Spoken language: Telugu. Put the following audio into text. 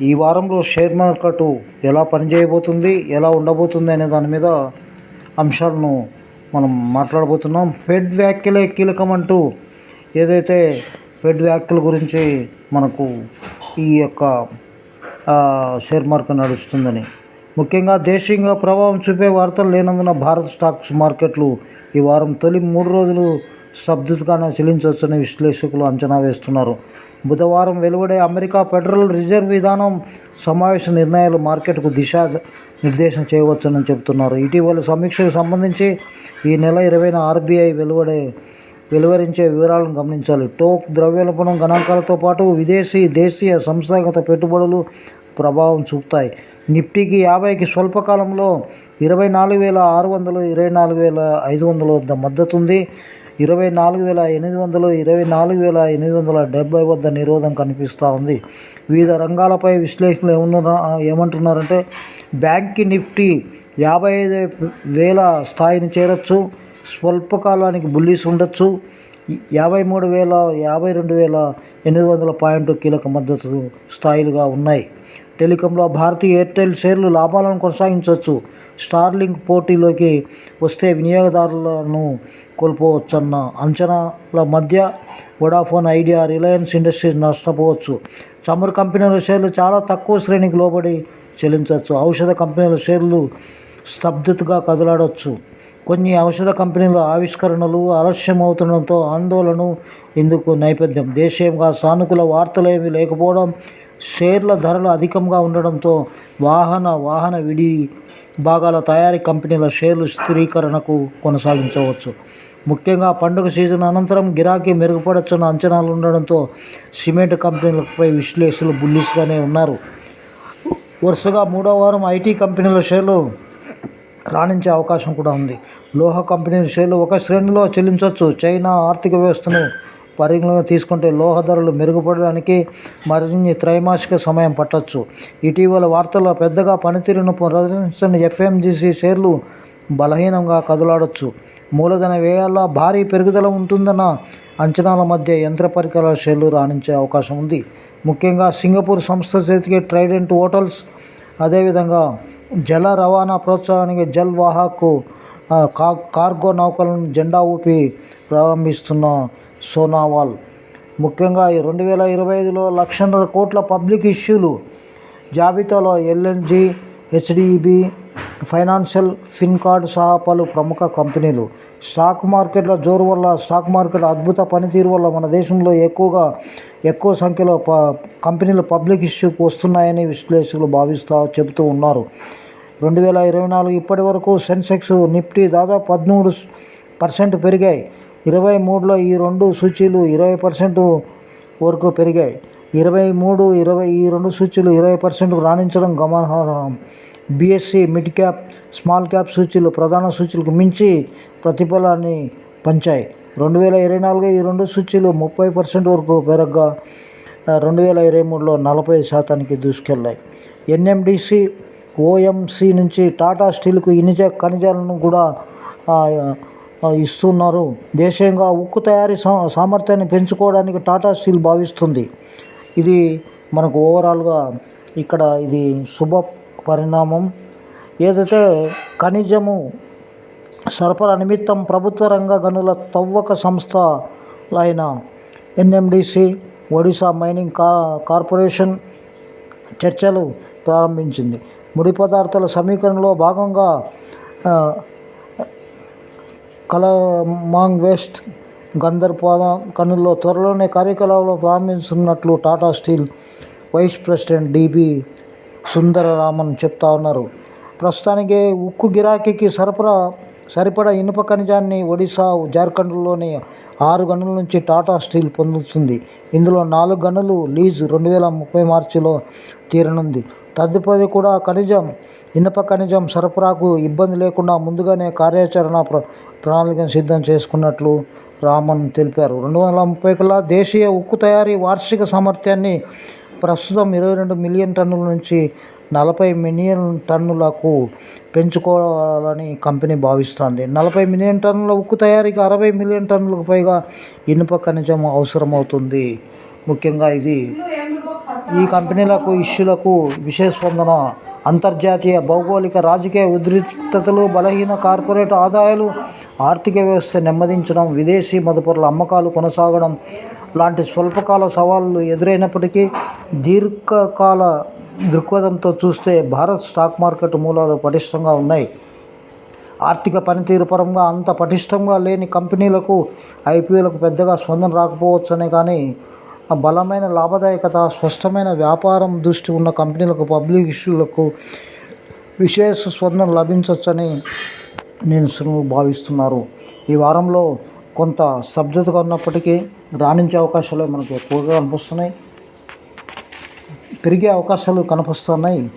ఈ వారంలో షేర్ మార్కెట్ ఎలా పనిచేయబోతుంది ఎలా ఉండబోతుంది అనే దాని మీద అంశాలను మనం మాట్లాడబోతున్నాం. ఫెడ్ వ్యాఖ్యలే కీలకం అంటూ ఏదైతే ఫెడ్ వ్యాఖ్యల గురించి మనకు ఈ యొక్క షేర్ మార్కెట్ నడుస్తుందని. ముఖ్యంగా దేశీయంగా ప్రభావం చూపే వార్తలు లేనందున భారత స్టాక్స్ మార్కెట్లు ఈ వారం తొలి మూడు రోజులు స్తబ్దతగానే చెల్లించవచ్చని విశ్లేషకులు అంచనా వేస్తున్నారు. బుధవారం వెలువడే అమెరికా ఫెడరల్ రిజర్వ్ విధానం సమావేశ నిర్ణయాలు మార్కెట్కు దిశా నిర్దేశం చేయవచ్చని చెబుతున్నారు. ఇటీవల సమీక్షకు సంబంధించి ఈ నెల ఇరవైన ఆర్బీఐ వెలువడే వెలువరించే వివరాలను గమనించాలి. టోక్ ద్రవ్యోల్బణం గణాంకాలతో పాటు విదేశీ దేశీయ సంస్థాగత పెట్టుబడులు ప్రభావం చూపుతాయి. నిఫ్టీకి యాభైకి స్వల్పకాలంలో ఇరవై నాలుగు వేల ఆరు వందలు ఇరవై నాలుగు వేల ఐదు వందల వద్ద మద్దతు ఉంది. ఇరవై నాలుగు వేల ఎనిమిది వందలు ఇరవై నాలుగు వేల ఎనిమిది వందల డెబ్బై వద్ద నిరోధం కనిపిస్తూ ఉంది. వివిధ రంగాలపై విశ్లేషణలు ఏమన్నా ఏమంటున్నారంటే బ్యాంక్ నిఫ్టీ యాభై ఐదు వేల స్థాయిని చేరొచ్చు స్వల్పకాలానికి బుల్లీస్ ఉండొచ్చు యాభై మూడు వేల యాభై రెండు వేల ఎనిమిది వందల పాయింట్ కీలక మద్దతు స్థాయిలుగా ఉన్నాయి. టెలికాంలో భారతీయ ఎయిర్టెల్ షేర్లు లాభాలను కొనసాగించవచ్చు. స్టార్లింక్ పోటీలోకి వస్తే వినియోగదారులను కోల్పోవచ్చన్న అంచనాల మధ్య వొడాఫోన్ ఐడియా రిలయన్స్ ఇండస్ట్రీస్ నష్టపోవచ్చు. చమురు కంపెనీల షేర్లు చాలా తక్కువ శ్రేణికి లోబడి చెల్లించవచ్చు. ఔషధ కంపెనీల షేర్లు స్తబ్దతగా కదలాడవచ్చు కొన్ని ఔషధ కంపెనీల ఆవిష్కరణలు ఆలస్యం అవుతుండడంతో ఆందోళన ఇందుకు నేపథ్యం దేశీయంగా సానుకూల వార్తలు ఏమీ లేకపోవడం షేర్ల ధరలు అధికంగా ఉండడంతో వాహన వాహన విడి భాగాల తయారీ కంపెనీల షేర్లు స్థిరీకరణకు కొనసాగించవచ్చు. ముఖ్యంగా పండుగ సీజన్ అనంతరం గిరాకీ మెరుగుపడొచ్చన్న అంచనాలు ఉండడంతో సిమెంట్ కంపెనీలపై విశ్లేషకులు బుల్లిస్గానే ఉన్నారు. వరుసగా మూడో వారం ఐటీ కంపెనీల షేర్లు రాణించే అవకాశం కూడా ఉంది. లోహ కంపెనీ షేర్లు ఒక శ్రేణిలో చెల్లించవచ్చు. చైనా ఆర్థిక వ్యవస్థను పరిగణలోకి తీసుకుంటే లోహ ధరలు మెరుగుపడడానికి మరిన్ని త్రైమాసిక సమయం పట్టవచ్చు ఇటీవల వార్తల్లో పెద్దగా పనితీరును ప్రదర్శిస్తున్న ఎఫ్ఎంజీసీ షేర్లు బలహీనంగా కదలాడొచ్చు. మూలధన వ్యయాల్లో భారీ పెరుగుదల ఉంటుందన్న అంచనాల మధ్య యంత్ర పరికరాల షేర్లు రాణించే అవకాశం ఉంది. ముఖ్యంగా సింగపూర్ సంస్థ చేతికి ట్రైడెంట్ హోటల్స్ అదేవిధంగా జల రవాణా ప్రోత్సాహానికి జల్ వాహకు కా కార్గో నౌకలను జెండా ఊపి ప్రారంభిస్తున్న సోనావాల్. ముఖ్యంగా ఈ రెండు వేల ఇరవై ఐదులో లక్షన్నర కోట్ల పబ్లిక్ ఇష్యూలు. జాబితాలో ఎల్ఎన్జి హెచ్డిబి ఫైనాన్షియల్ ఫిన్కార్డ్ సహా పలు ప్రముఖ కంపెనీలు. స్టాక్ మార్కెట్ల జోరు వల్ల స్టాక్ మార్కెట్ అద్భుత పనితీరు వల్ల మన దేశంలో ఎక్కువగా ఎక్కువ సంఖ్యలో ప కంపెనీలు పబ్లిక్ ఇష్యూకి వస్తున్నాయని విశ్లేషకులు భావిస్తూ చెబుతూ ఉన్నారు. రెండు వేల ఇరవై నాలుగు ఇప్పటి వరకు సెన్సెక్స్ నిఫ్టీ దాదాపు పదమూడు పర్సెంట్ పెరిగాయి. ఇరవై మూడులో ఈ రెండు సూచీలు ఇరవై పర్సెంట్ వరకు పెరిగాయి. ఇరవై మూడు ఇరవై ఈ రెండు సూచీలు ఇరవై పర్సెంట్ రాణించడం గమనార్హం. BSE mid cap small cap సూచీలు ప్రధాన సూచీలకు మించి ప్రతిఫలాన్ని పంచాయి. రెండు వేల ఇరవై నాలుగు ఈ రెండు సూచీలు ముప్పై పర్సెంట్ వరకు పెరగగా రెండు వేల ఇరవై మూడులో నలభై శాతానికి దూసుకెళ్ళాయి ఎన్ఎండిసి ఓఎంసి నుంచి టాటా స్టీల్కు ఇనిజ ఖనిజాలను కూడా ఇస్తున్నారు. దేశీయంగా ఉక్కు తయారీ సా సామర్థ్యాన్ని పెంచుకోవడానికి టాటా స్టీల్ భావిస్తుంది. ఇది మనకు ఓవరాల్గా ఇక్కడ ఇది శుభ పరిణామం. ఏదైతే ఖనిజము సరఫరా నిమిత్తం ప్రభుత్వ రంగ గనుల తవ్వక సంస్థలైన ఎన్ఎండిసి ఒడిశా మైనింగ్ కా కార్పొరేషన్ చర్చలు ప్రారంభించింది. ముడి పదార్థాల సమీకరణలో భాగంగా కలమాంగ్ వెస్ట్ గందర్పాద కనుల్లో త్వరలోనే కార్యకలాపాలు ప్రారంభిస్తున్నట్లు Tata steel vice president DB Sundararaman చెప్తా ఉన్నారు. ప్రస్తుతానికి ఉక్కు గిరాకీకి సరఫరా సరిపడా ఇనుప ఖనిజాన్ని ఒడిశా జార్ఖండ్లోని ఆరు గనుల నుంచి టాటా స్టీల్ పొందుతుంది. ఇందులో నాలుగు గనులు లీజ్ రెండు వేల ముప్పై మార్చిలో తీరనుంది. తదుపరి కూడా ఖనిజం. ఇనుప ఖనిజం సరఫరాకు ఇబ్బంది లేకుండా ముందుగానే కార్యాచరణ ప్ర ప్రణాళికను సిద్ధం చేసుకున్నట్లు రామన్ తెలిపారు. రెండు వందల ముప్పై కల్లా దేశీయ ఉక్కు తయారీ వార్షిక సామర్థ్యాన్ని ప్రస్తుతం ఇరవై రెండు మిలియన్ టన్నుల నుంచి నలభై మిలియన్ టన్నులకు పెంచుకోవాలని కంపెనీ భావిస్తోంది. నలభై మిలియన్ టన్నుల ఉక్కు తయారీకి అరవై మిలియన్ టన్నులకు పైగా ఇనుప ఖనిజం అవసరమవుతుంది. ముఖ్యంగా ఇది ఈ కంపెనీలకు ఇష్యూలకు విశేష స్పందన. అంతర్జాతీయ భౌగోళిక రాజకీయ ఉద్రిక్తతలు బలహీన కార్పొరేట్ ఆదాయాలు ఆర్థిక వ్యవస్థ నెమ్మదించడం విదేశీ మదుపరుల అమ్మకాలు కొనసాగడం లాంటి స్వల్పకాల సవాళ్ళు ఎదురైనప్పటికీ దీర్ఘకాల దృక్పథంతో చూస్తే భారత్ స్టాక్ మార్కెట్ మూలాలు పటిష్టంగా ఉన్నాయి. ఆర్థిక పనితీరు పరంగా అంత పటిష్టంగా లేని కంపెనీలకు ఐపీఓలకు పెద్దగా స్పందన రాకపోవచ్చనే కానీ బలమైన లాభదాయకత స్పష్టమైన వ్యాపారం దృష్టి ఉన్న కంపెనీలకు పబ్లిక్ ఇష్యూలకు విశేష స్పందన లభించవచ్చని నేను భావిస్తున్నారు. ఈ వారంలో కొంత స్తబ్దతగా ఉన్నప్పటికీ రాణించే అవకాశాలు మనకు ఎక్కువగా కనిపిస్తున్నాయి. పెరిగే అవకాశాలు కనిపిస్తున్నాయి.